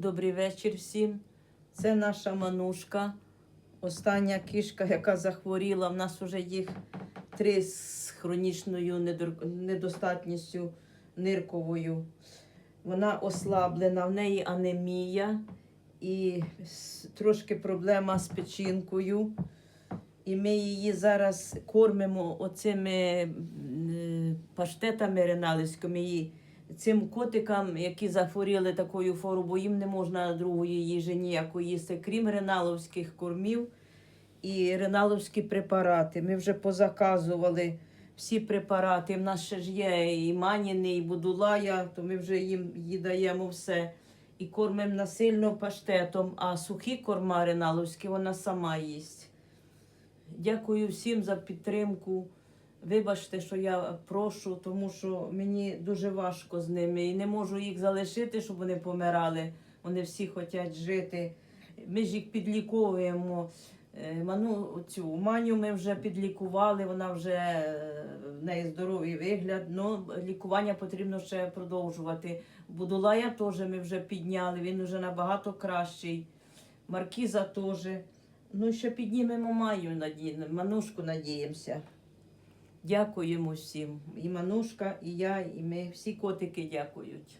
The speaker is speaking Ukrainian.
Добрий вечір всім. Це наша манушка. Остання кішка, яка захворіла. В нас вже їх три з хронічною недостатністю нирковою. Вона ослаблена, в неї анемія і трошки проблема з печінкою. І ми її зараз кормимо оцими м, паштетами реналівськими. Цим котикам, які захворіли такою хворобою, їм не можна другої їжі ніякої їсти, крім реналовських кормів і реналовські препарати. Ми вже позаказували всі препарати. В нас ще ж є і маніни, і будулая, то ми вже їм їй даємо все. І кормимо насильно паштетом, а сухі корма реналовські вона сама їсть. Дякую всім за підтримку. Вибачте, що я прошу, тому що мені дуже важко з ними і не можу їх залишити, щоб вони помирали. Вони всі хочуть жити. Ми ж їх підліковуємо. Е, Ману цю маню ми вже підлікували, вона вже е, в неї здоровий вигляд. Ну лікування потрібно ще продовжувати. Будулая теж ми вже підняли, він вже набагато кращий. Маркіза теж. Ну, ще піднімемо маю, наді... манушку надіємося. Дякуємо всім. І манушка, і я, і ми всі котики дякують.